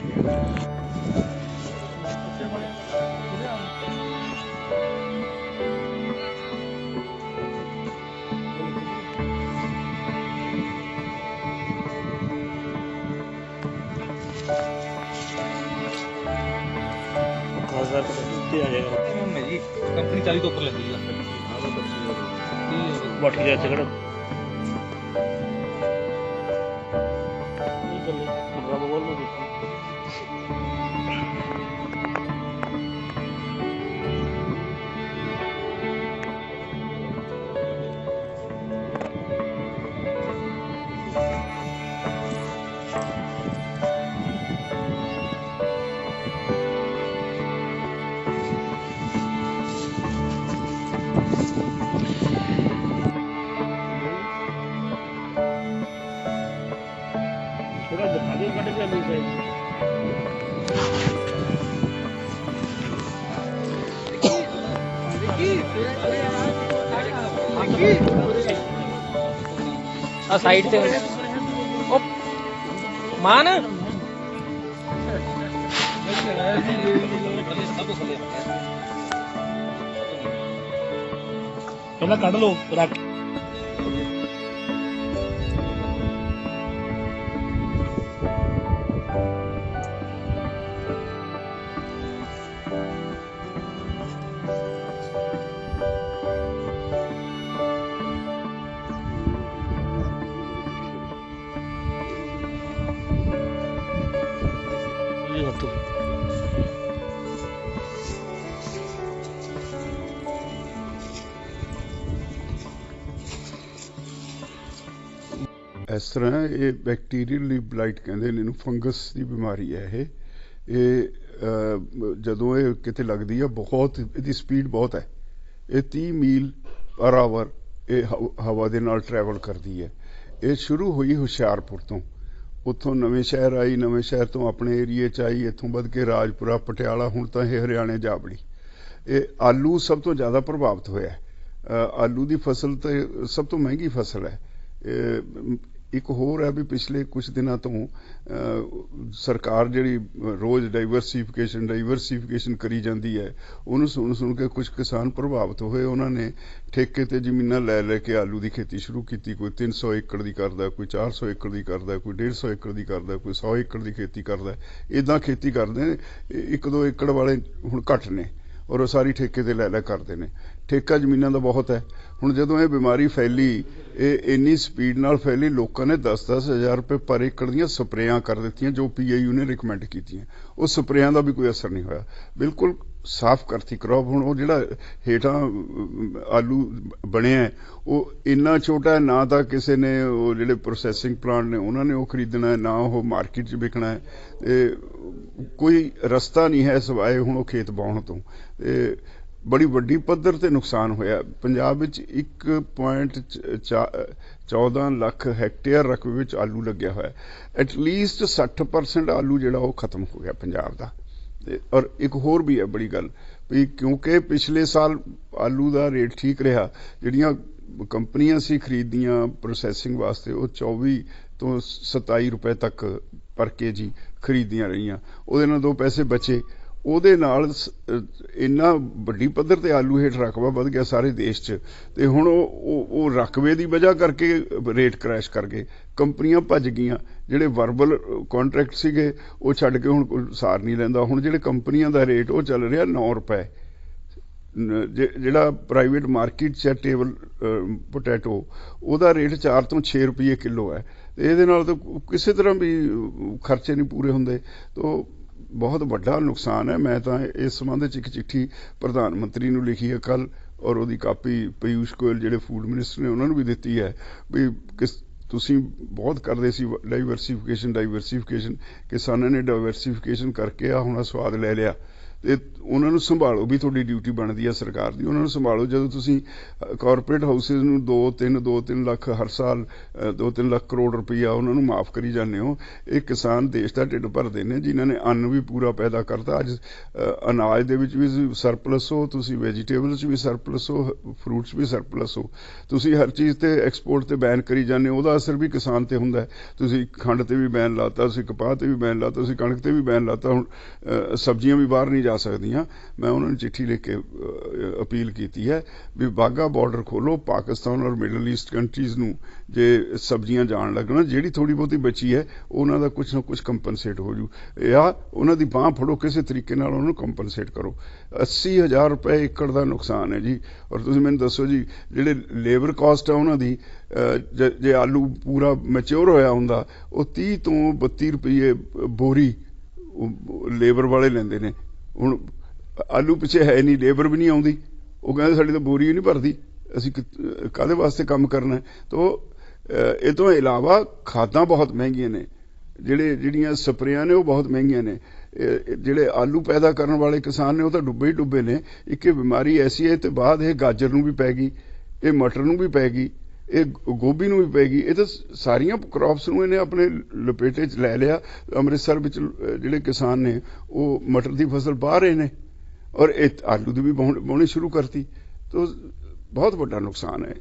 हाँ, कंपनी चाली तो ऊपर लगी है। बैठ गया झगड़ा ਥੋੜਾ ਦਿਖਾ ਦੇ ਕੱਢ ਕੇ ਨਹੀਂ ਸਹੀ ਆ। ਸਾਈਡ ਤੇ ਉਹ ਮਾਨ? ਪਹਿਲਾਂ ਕੱਢ ਲਓ, ਰੱਖ। ਇਹ ਇਸ ਤਰ੍ਹਾਂ ਇਹ ਬੈਕਟੀਰੀਅਲ ਬਲਾਈਟ ਕਹਿੰਦੇ ਨੇ ਇਹਨੂੰ ਫੰਗਸ ਦੀ ਬਿਮਾਰੀ ਹੈ ਇਹ। ਇਹ ਜਦੋਂ ਇਹ ਕਿਤੇ ਲੱਗਦੀ ਹੈ ਬਹੁਤ, ਇਹਦੀ ਸਪੀਡ ਬਹੁਤ ਹੈ। ਇਹ 30 ਮੀਲ ਪਰ ਆਵਰ ਇਹ ਹਵਾ ਦੇ ਨਾਲ ਟਰੈਵਲ ਕਰਦੀ ਹੈ। ਇਹ ਸ਼ੁਰੂ ਹੋਈ ਹੁਸ਼ਿਆਰਪੁਰ ਤੋਂ। ਉੱਥੋਂ ਨਵੇਂ ਸ਼ਹਿਰ ਆਈ, ਨਵੇਂ ਸ਼ਹਿਰ ਤੋਂ ਆਪਣੇ ਏਰੀਏ ਚ ਆਈ, ਇੱਥੋਂ ਵੱਧ ਕੇ ਰਾਜਪੁਰਾ, ਪਟਿਆਲਾ, ਹੁਣ ਤਾਂ ਇਹ ਹਰਿਆਣੇ ਜਾ ਵੜੀ ਇਹ ਆਲੂ ਸਭ ਤੋਂ ਜ਼ਿਆਦਾ ਪ੍ਰਭਾਵਿਤ ਹੋਇਆ ਆਲੂ ਦੀ ਫਸਲ ਤੇ ਸਭ ਤੋਂ ਮਹਿੰਗੀ ਫਸਲ ਹੈ। ਇੱਕ ਹੋਰ ਹੈ ਵੀ ਪਿਛਲੇ ਕੁਝ ਦਿਨਾਂ ਤੋਂ ਸਰਕਾਰ ਜਿਹੜੀ ਰੋਜ਼ ਡਾਈਵਰਸਿਫਿਕੇਸ਼ਨ ਡਾਈਵਰਸਿਫਿਕੇਸ਼ਨ ਕਰੀ ਜਾਂਦੀ ਹੈ, ਉਹਨੂੰ ਸੁਣ ਸੁਣ ਕੇ ਕੁਝ ਕਿਸਾਨ ਪ੍ਰਭਾਵਿਤ ਹੋਏ। ਉਹਨਾਂ ਨੇ ਠੇਕੇ ਤੇ ਜ਼ਮੀਨਾਂ ਲੈ ਲੈ ਕੇ ਆਲੂ ਦੀ ਖੇਤੀ ਸ਼ੁਰੂ ਕੀਤੀ। ਕੋਈ 300 ਏਕੜ ਦੀ ਕਰਦਾ, ਕੋਈ 400 ਏਕੜ ਦੀ ਕਰਦਾ, ਕੋਈ 150 ਏਕੜ ਦੀ ਕਰਦਾ, ਕੋਈ 100 ਏਕੜ ਦੀ ਖੇਤੀ ਕਰਦਾ। ਇਦਾਂ ਖੇਤੀ ਕਰਦੇ, ਇੱਕ ਦੋ ਏਕੜ ਵਾਲੇ ਹੁਣ ਘੱਟ ਨੇ। ਔਰ ਉਹ ਸਾਰੀ ਠੇਕੇ ਤੇ ਲੈ ਲੈ ਕਰਦੇ ਨੇ। ਠੇਕਾ ਜ਼ਮੀਨਾਂ ਦਾ ਬਹੁਤ ਹੈ। ਹੁਣ ਜਦੋਂ ਇਹ ਬਿਮਾਰੀ ਫੈਲੀ, ਇਹ ਇੰਨੀ ਸਪੀਡ ਨਾਲ ਫੈਲੀ, ਲੋਕਾਂ ਨੇ 10-10 ਹਜ਼ਾਰ ਰੁਪਏ ਪਰ ਏਕੜ ਦੀਆਂ ਸਪਰੇਆਂ ਕਰ ਦਿੱਤੀਆਂ, ਜੋ ਪੀਆਈਯੂ ਨੇ ਰეკਮੈਂਡ ਕੀਤੀਆਂ। ਉਹ ਸਪਰੇਆਂ ਦਾ ਵੀ ਕੋਈ ਅਸਰ ਨਹੀਂ ਹੋਇਆ। ਬਿਲਕੁਲ ਸਾਫ਼ ਕਰਤੀ ਕਰੋਪ ਹੁਣ ਉਹ ਜਿਹੜਾ ਹੇਠਾਂ ਆਲੂ ਬਣਿਆ ਉਹ ਇੰਨਾ ਛੋਟਾ ਹੈ, ਨਾ ਤਾਂ ਕਿਸੇ ਨੇ ਉਹ ਜਿਹੜੇ ਪ੍ਰੋਸੈਸਿੰਗ ਪਲਾਂਟ ਨੇ, ਉਹਨਾਂ ਨੇ ਉਹ ਖਰੀਦਣਾ ਹੈ, ਨਾ ਉਹ ਮਾਰਕੀਟ 'ਚ ਵਿਕਣਾ ਹੈ। ਤੇ ਕੋਈ ਰਸਤਾ ਨਹੀਂ ਹੈ ਸਿਵਾਏ ਹੁਣ ਉਹ ਖੇਤ ਬਾਉਣ ਤੋਂ। ਤੇ ਬੜੀ ਵੱਡੀ ਪੱਧਰ ਤੇ ਨੁਕਸਾਨ ਹੋਇਆ। ਪੰਜਾਬ ਵਿੱਚ 1.14 ਲੱਖ ਹੈਕਟੇਅਰ ਰਕਬੇ ਵਿੱਚ ਆਲੂ ਲੱਗਿਆ ਹੋਇਆ ਐਟ ਲੀਸਟ 60% ਆਲੂ ਜਿਹੜਾ ਉਹ ਖਤਮ ਹੋ ਗਿਆ ਪੰਜਾਬ ਦਾ। ਔਰ ਇੱਕ ਹੋਰ ਵੀ ਹੈ ਬੜੀ ਗੱਲ ਵੀ ਕਿਉਂਕਿ ਪਿਛਲੇ ਸਾਲ ਆਲੂ ਦਾ ਰੇਟ ਠੀਕ ਰਿਹਾ, ਜਿਹੜੀਆਂ ਕੰਪਨੀਆਂ ਸੀ ਖਰੀਦੀਆਂ ਪ੍ਰੋਸੈਸਿੰਗ ਵਾਸਤੇ, ਉਹ 24 ਤੋਂ 27 ਰੁਪਏ ਤੱਕ ਪਰ ਕੇਜੀ ਖਰੀਦੀਆਂ ਰਹੀਆਂ। ਉਹਦੇ ਨਾਲ ਦੋ ਪੈਸੇ ਬਚੇ। ਉਹਦੇ ਨਾਲ ਸ- ਇੰਨਾ ਵੱਡੀ ਪੱਧਰ ਤੇ ਆਲੂ ਹੇਠ ਰਕਬਾ ਵੱਧ ਗਿਆ ਸਾਰੇ ਦੇਸ਼ 'ਚ ਤੇ ਹੁਣ ਉਹ, ਉਹ- ਰਕਬੇ ਦੀ ਵਜ੍ਹਾ ਕਰਕੇ ਰੇਟ ਕ੍ਰੈਸ਼ ਕਰ ਗਏ। ਕੰਪਨੀਆਂ ਭੱਜ ਗਈਆਂ। ਜਿਹੜੇ ਵਰਬਲ ਕੰਟਰੈਕਟ ਸੀਗੇ, ਉਹ ਛੱਡ ਕੇ ਹੁਣ ਕੋਈ ਸਾਰ ਨਹੀਂ ਲੈਂਦਾ। ਹੁਣ ਜਿਹੜੇ ਕੰਪਨੀਆਂ ਦਾ ਰੇਟ, ਉਹ ਚੱਲ ਰਿਹਾ 9 ਰੁਪਏ। ਜਿਹੜਾ ਪ੍ਰਾਈਵੇਟ ਮਾਰਕੀਟ 'ਚ ਟੇਬਲ ਪੋਟੈਟੋ ਉਹਦਾ ਰੇਟ 4 ਤੋਂ 6 ਰੁਪਏ ਕਿਲੋ ਹੈ। ਤੇ ਇਹਦੇ ਨਾਲ ਤਾਂ ਕਿਸੇ ਤਰ੍ਹਾਂ ਵੀ ਖਰਚੇ ਨਹੀਂ ਪੂਰੇ ਹੁੰਦੇ। ਤੋਂ ਬਹੁਤ ਵੱਡਾ ਨੁਕਸਾਨ ਹੈ। ਮੈਂ ਤਾਂ ਇਸ ਸੰਬੰਧ ਵਿੱਚ ਇੱਕ ਚਿੱਠੀ ਪ੍ਰਧਾਨ ਮੰਤਰੀ ਨੂੰ ਲਿਖੀ ਹੈ ਕੱਲ ਔਰ ਉਹਦੀ ਕਾਪੀ ਪਿਊਸ਼ ਗੋਇਲ ਜਿਹੜੇ ਫੂਡ ਮਿਨਿਸਟਰ ਨੇ ਉਹਨਾਂ ਨੂੰ ਵੀ ਦਿੱਤੀ ਹੈ ਵੀ ਕਿਸ ਤੁਸੀਂ ਬਹੁਤ ਕਰਦੇ ਸੀ ਡਾਈਵਰਸਿਫਿਕੇਸ਼ਨ ਡਾਈਵਰਸਿਫਿਕੇਸ਼ਨ ਕਿਸਾਨਾਂ ਨੇ ਡਾਈਵਰਸਿਫਿਕੇਸ਼ਨ ਕਰਕੇ ਆ, ਹੁਣ ਸਵਾਦ ਲੈ ਲਿਆ। ਤੇ ਉਹਨਾਂ ਨੂੰ ਸੰਭਾਲੋ ਵੀ ਤੁਹਾਡੀ ਡਿਊਟੀ ਬਣਦੀ ਹੈ ਸਰਕਾਰ ਦੀ, ਉਹਨਾਂ ਨੂੰ ਸੰਭਾਲੋ। ਜਦੋਂ ਤੁਸੀਂ ਕਾਰਪੋਰੇਟ ਹਾਊਸਿਸ ਨੂੰ 2 3 2 3 ਲੱਖ ਹਰ ਸਾਲ 2 3 ਲੱਖ ਕਰੋੜ ਰੁਪਈਆ ਉਹਨਾਂ ਨੂੰ ਮਾਫ ਕਰੀ ਜਾਂਦੇ ਹੋ, ਇਹ ਕਿਸਾਨ ਦੇਸ਼ ਦਾ ਢਿੱਡ ਭਰਦੇ ਨੇ, ਜਿਨ੍ਹਾਂ ਨੇ ਅੰਨ ਵੀ ਪੂਰਾ ਪੈਦਾ ਕਰਤਾ। ਅੱਜ ਅਨਾਜ ਦੇ ਵਿੱਚ ਵੀ ਸਰਪਲਸ ਹੋ, ਤੁਸੀਂ ਵੈਜੀਟੇਬਲਸ 'ਚ ਵੀ ਸਰਪਲਸ ਹੋ ਫਰੂਟਸ ਵੀ ਸਰਪਲਸ ਹੋ। ਤੁਸੀਂ ਹਰ ਚੀਜ਼ ਤੇ ਐਕਸਪੋਰਟ ਤੇ ਬੈਨ ਕਰੀ ਜਾਂਦੇ ਹੋ, ਉਹਦਾ ਅਸਰ ਵੀ ਕਿਸਾਨ ਤੇ ਹੁੰਦਾ ਤੁਸੀਂ ਖੰਡ ਤੇ ਵੀ ਬੈਨ ਲਾਤਾ, ਤੁਸੀਂ ਕਪਾਹ ਤੇ ਵੀ ਬੈਨ ਲਾਤਾ, ਤੁਸੀਂ ਕਣਕ ਤੇ ਵੀ ਬੈਨ ਲਾਤਾ, ਹੁਣ ਸਬਜ਼ੀਆਂ ਵੀ ਬਾਹਰ ਨਹੀਂ ਜਾ ਸਕਦੀਆਂ ਮੈਂ ਉਹਨਾਂ ਨੂੰ ਚਿੱਠੀ ਲਿਖ ਕੇ ਅਪੀਲ ਕੀਤੀ ਹੈ ਵੀ ਬਾਗਾ ਬਾਰਡਰ ਖੋਲੋ, ਪਾਕਿਸਤਾਨ ਔਰ ਮਿਡਲ ਈਸਟ ਕੰਟਰੀਜ਼ ਨੂੰ ਜੇ ਸਬਜ਼ੀਆਂ ਜਾਣ ਲੱਗਣ, ਜਿਹੜੀ ਥੋੜੀ ਬਹੁਤੀ ਬਚੀ ਹੈ, ਉਹਨਾਂ ਦਾ ਕੁਝ ਨਾ ਕੁਝ ਕੰਪਨਸੇਟ ਹੋ ਜੂ। ਜਾਂ ਉਹਨਾਂ ਦੀ ਬਾਹ ਫੜੋ, ਕਿਸੇ ਤਰੀਕੇ ਨਾਲ ਉਹਨਾਂ ਨੂੰ ਕੰਪਨਸੇਟ ਕਰੋ। 80000 ਰੁਪਏ ਏਕੜ ਦਾ ਨੁਕਸਾਨ ਹੈ ਜੀ। ਔਰ ਤੁਸੀਂ ਮੈਨੂੰ ਦੱਸੋ ਜੀ, ਜਿਹੜੇ ਲੇਬਰ ਕਾਸਟ ਆ ਉਹਨਾਂ ਦੀ ਜੇ ਆਲੂ ਪੂਰਾ ਮੈਚੁਰ ਹੋਇਆ ਹੁੰਦਾ, ਉਹ 30 ਤੋਂ 32 ਰੁਪਏ ਬੋਰੀ ਲੇਬਰ ਵਾਲੇ ਲੈਂਦੇ ਨੇ। ਹੁਣ ਆਲੂ ਪਿੱਛੇ ਹੈ ਨਹੀਂ, ਲੇਬਰ ਵੀ ਨਹੀਂ ਆਉਂਦੀ। ਉਹ ਕਹਿੰਦੇ ਸਾਡੀ ਤਾਂ ਬੋਰੀ ਨਹੀਂ ਭਰਦੀ। ਅਸੀਂ ਕਿ- ਕਾਹਦੇ ਵਾਸਤੇ ਕੰਮ ਕਰਨਾ ਹੈ? ਤੋ ਇਹ ਤੋਂ ਇਲਾਵਾ ਖਾਦਾਂ ਬਹੁਤ ਮਹਿੰਗੀਆਂ ਨੇ। ਜਿਹੜੇ, ਜਿਹੜੀਆਂ ਸਪਰੇਆਂ ਨੇ ਉਹ ਬਹੁਤ ਮਹਿੰਗੀਆਂ ਨੇ। ਜਿਹੜੇ ਆਲੂ ਪੈਦਾ ਕਰਨ ਵਾਲੇ ਕਿਸਾਨ ਨੇ ਉਹ ਤਾਂ ਡੁੱਬੇ ਹੀ ਡੁੱਬੇ ਨੇ। ਇੱਕ ਇਹ ਬਿਮਾਰੀ ਐਸੀ ਹੈ ਤੇ ਬਾਅਦ ਇਹ ਗਾਜਰ ਨੂੰ ਵੀ ਪੈ ਗਈ, ਇਹ ਮਟਰ ਨੂੰ ਵੀ ਪੈ ਗਈ। ਇਹ ਗੋਭੀ ਨੂੰ ਵੀ ਪੈ ਇਹ ਤਾਂ ਸਾਰੀਆਂ ਕ੍ਰੌਪਸ ਨੂੰ ਇਹਨੇ ਆਪਣੇ ਲਪੇਟੇ 'ਚ ਲੈ ਲਿਆ। ਅੰਮ੍ਰਿਤਸਰ ਵਿੱਚ ਜਿਹੜੇ ਕਿਸਾਨ ਨੇ, ਉਹ ਮਟਰ ਦੀ ਫਸਲ ਪਾ ਰਹੇ ਨੇ ਔਰ ਇਹ ਆਲੂ ਦੀ ਵੀ ਵਾਹੁਣ- ਸ਼ੁਰੂ ਕਰਤੀ। ਤੋ, ਬਹੁਤ ਵੱਡਾ ਨੁਕਸਾਨ ਹੈ।